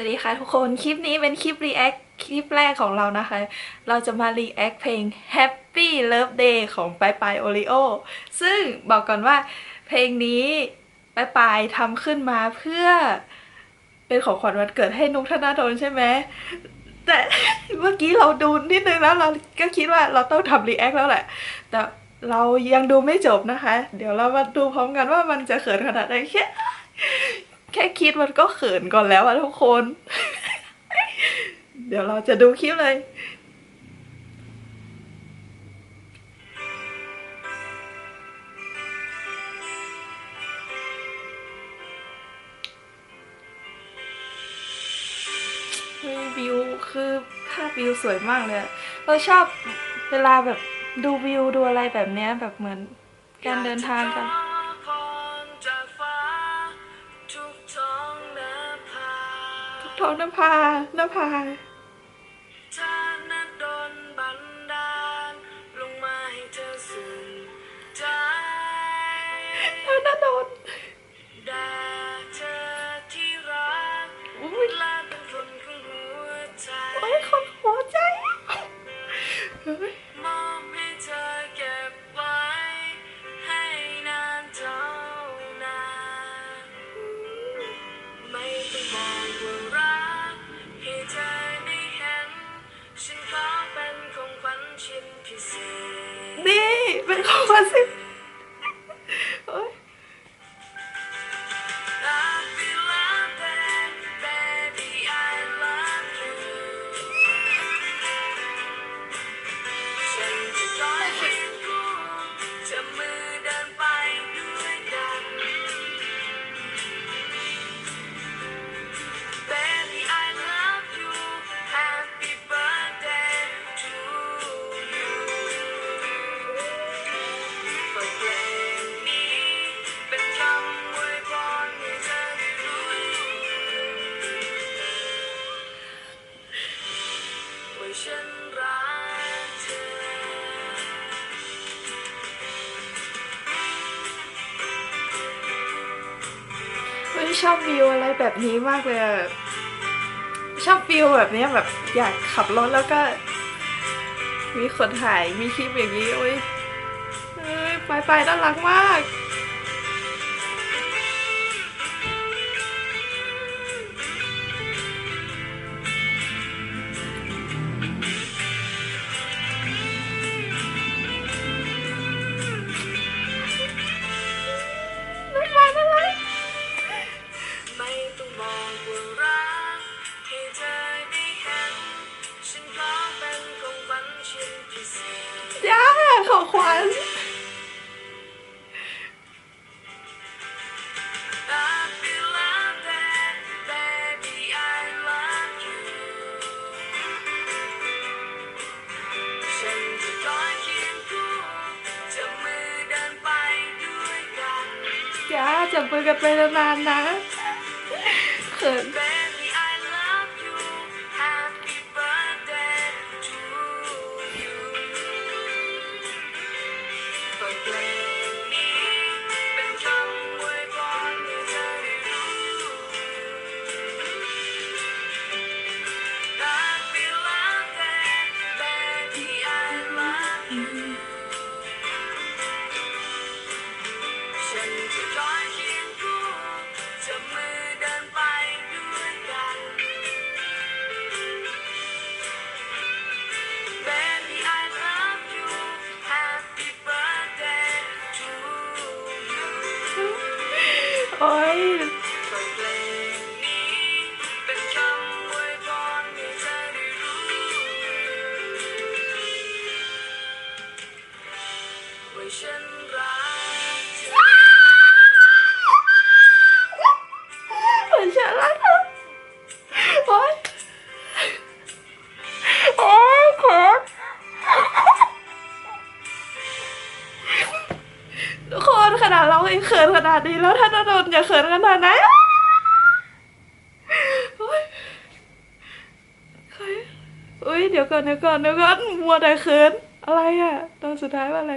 วัสดีค่ะทุกคนคลิปนี้เป็นคลิปรีแอคคลิปแรกของเรานะคะ เราจะมารีแอคเพลง Happy Love Day ของปายปายโอริโอซึ่งบอกก่อนว่าเพลงนี้ปายปายทำขึ้นมาเพื่อเป็นของขวัญวันเกิดให้นุกธนาโดนใช่ไหมแต่เมื่อกี้เราดูนิดนึงแล้วเราก็คิดว่าเราต้องทำรีแอคแล้วแหละ แต่เรายังดูไม่จบนะคะ เดี๋ยวเรามาดูพร้อมกันว่ามันจะเขินขนาดไหนแค่ แค่คิดมันก็เขินก่อนแล้วอะทุกคน เดี๋ยวเราจะดูคลิปเลยวิวคือภาพวิวสวยมากเลยเราชอบเวลาแบบดูวิวดูอะไรแบบเนี้ยแบบเหมือนการเดินทางกัน ท้องนภาหน้าผาถ้านั้นโดนบันดาลลงมาให้เธอสุขใจท้องนาโดนได้เธอที่รักอุ้ยและเป็นคนของหัวใจโอ้ยคนหัวใจเฮ้ย นี่เชอบวิวอะไรแบบนี้มากเลยชอบวิวแบบเนี้ยแบบอยากขับรถแล้วก็ มีคนถ่ายมีคลิปอย่างนี้โอ้ยเอ้ยไปไปน่ารักมาก จ้าจับมือกันไปนานๆนะเขิน โจะเขินขนาดไหนโอ้ยใครอุ้ยเดี๋ยวก่อนเดี๋ยวก่อนเดี๋ยวก่อนมัวแต่เขินอะไรอะตอนสุดท้ายว่าอะไร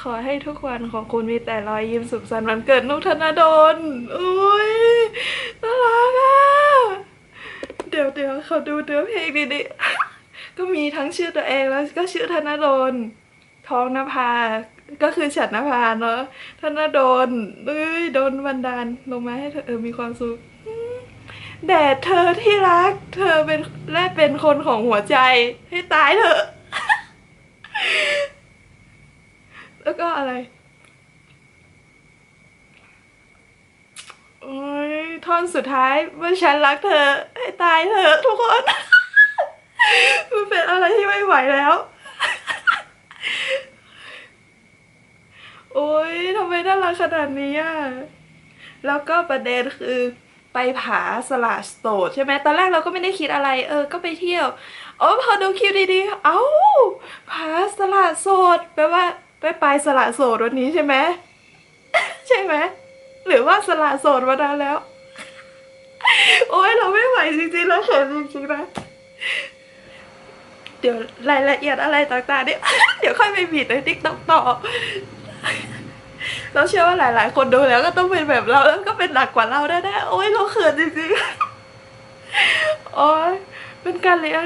ขอให้ทุกวันของคุณมีแต่รอยยิ้มสุขสันต์วันเกิดนุกธนาดลอุ้ยน่ารักอะเดี๋ยวเดี๋ยวเขาดูเนื้อเพลงดีๆก็มีทั้งชื่อตัวเองแล้วก็ชื่อธนาดล ท้องนภา ก็คือฉันนภาเนาะธนาดลเอ้ยโดนบันดาลลงมาให้เธออมีความสุขแด่เธอที่รัก เธอเป็นและเป็นคนของหัวใจให้ตายเถอะ แล้วก็อะไรโอ้ยท่อนสุดท้ายเมื่อฉันรักเธอ ให้ตายเถอะทุกคน มันเป็นอะไรที่ไม่ไหวแล้ว โอ้ยทำไมน่ารักขนาดนี้อะ แล้วก็ประเด็นคือไปผาสละโสดใช่ไหมตอนแรกเราก็ไม่ได้คิดอะไร เออ ก็ไปเที่ยว โอ้พอดูคิวดีๆ เอ้าผาสละโสดแปลว่าไปไปสละโสดวันนี้ใช่ไหม ใช่ไหม หรือว่าสละโสดมานานแล้ว โอ้ยเราไม่ไหวจริงๆเราเขินจริงๆนะเดี๋ยวรายละเอียดอะไรต่างๆเนี่ยเดี๋ยวค่อยไปบิดในติ๊กต็อกต่อ เราเชื่อว่าหลาย ๆ คนดูแล้วก็ต้องเป็นแบบเราแล้วก็เป็นหนักกว่าเราแน่ๆโอ้ยเราเขินจริงๆโอ้ยเป็นการเลี้ยง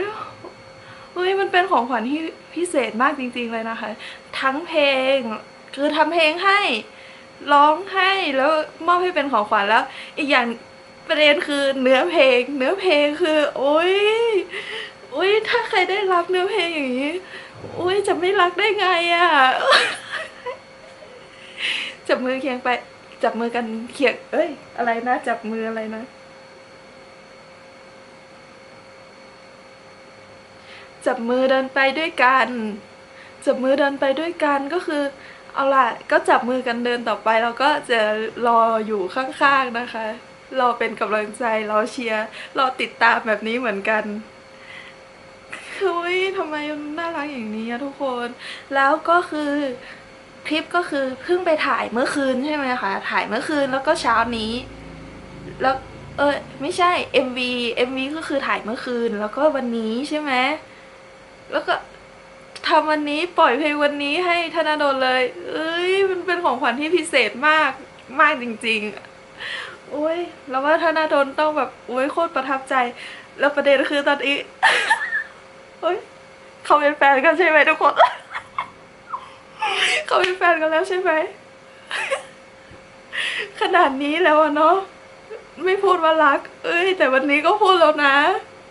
เฮ้ยมันเป็นของขวัญที่พิเศษมากจริง ๆ เลยนะคะ ทั้งเพลง คือทำเพลงให้ร้องให้แล้วมอบให้เป็นของขวัญแล้ว อีกอย่างประเด็นคือเนื้อเพลง เนื้อเพลงคือ โอ้ยโอ้ยถ้าใครได้รับเนื้อเพลงอย่างนี้โอ้ยจะไม่รักได้ไงอะ่ะ จับมือเคียงไป จับมือกันเคียง เอ้ย อะไรนะ จับมืออะไรนะ จับมือเดินไปด้วยกัน จับมือเดินไปด้วยกันก็คือ เอาล่ะ ก็จับมือกันเดินต่อไป เราก็จะรออยู่ข้างๆนะคะ เราเป็นกำลังใจ เราเชียร์ เราติดตามแบบนี้เหมือนกันเฮ้ยทำไมนน่ารักอย่างนี้อะทุกคน แล้วก็คือ คลิปก็คือเพิ่งไปถ่ายเมื่อคืนใช่ไหมคะ ถ่ายเมื่อคืนแล้วก็เช้านี้ แล้วเออไม่ใช่ MV MV ก็คือถ่ายเมื่อคืน แล้วก็วันนี้ใช่ไหมแล้วก็ทำวันนี้ปล่อยเพลงวันนี้ให้ธนาโดนเลย เอ้ยมันเป็นของขวัญที่พิเศษมากมากจริงๆโอ้ยแล้วว่าธนาโดนต้องแบบโอ้ยโคตรประทับใจ แล้วประเด็นคือตอนนี้โอ้ยเขาเป็นแฟนกันใช่ไหมทุกคน เขาเป็นแฟนกันแล้วใช่ไหม ขนาดนี้แล้วอะเนาะไม่พูดว่ารัก เอ้ย แต่วันนี้ก็พูดแล้วนะ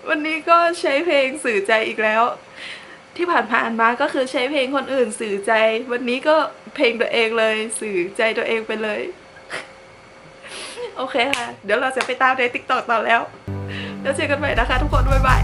วันนี้ก็ใช้เพลงสื่อใจอีกแล้ว ที่ผ่านๆมาก็คือใช้เพลงคนอื่นสื่อใจ วันนี้ก็เพลงตัวเองเลย สื่อใจตัวเองไปเลย โอเคค่ะ เดี๋ยวเราจะไปตามในติ๊กต็อกต่อแล้ว แล้วเจอกันใหม่นะคะทุกคน บ๊ายบาย